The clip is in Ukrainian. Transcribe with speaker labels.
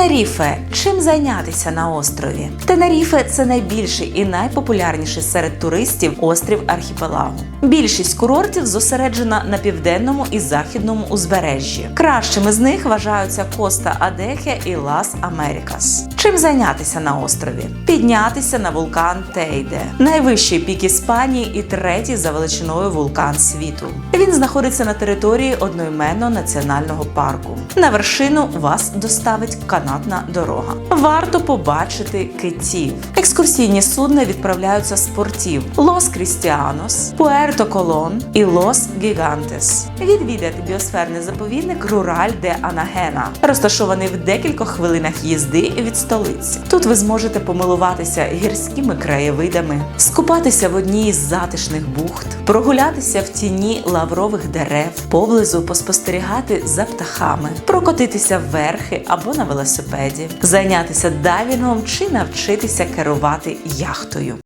Speaker 1: Тенеріфе. Чим зайнятися на острові? Тенеріфе це найбільший і найпопулярніший серед туристів острів архіпелагу. Більшість курортів зосереджена на південному і західному узбережжі. Кращими з них вважаються Коста Адехе і Лас Америкас. Чим зайнятися на острові? Піднятися на вулкан Тейде, найвищий пік Іспанії і третій за величиною вулкан світу. Він знаходиться на території одноіменного національного парку. На вершину вас доставить канатна дорога. Варто побачити китів. Екскурсійні судна відправляються з портів Лос Крістіанос, Пуерто Колон і Лос Гігантес. Відвідати біосферний заповідник Рураль де Анагена, розташований в декількох хвилинах їзди від столиці. Тут ви зможете помилуватися гірськими краєвидами, скупатися в одній із затишних бухт, прогулятися в тіні лаврових дерев, поблизу поспостерігати за птахами, прокотитися в верхи або на велосипеді, зайнятися дайвінгом чи навчитися керувати яхтою.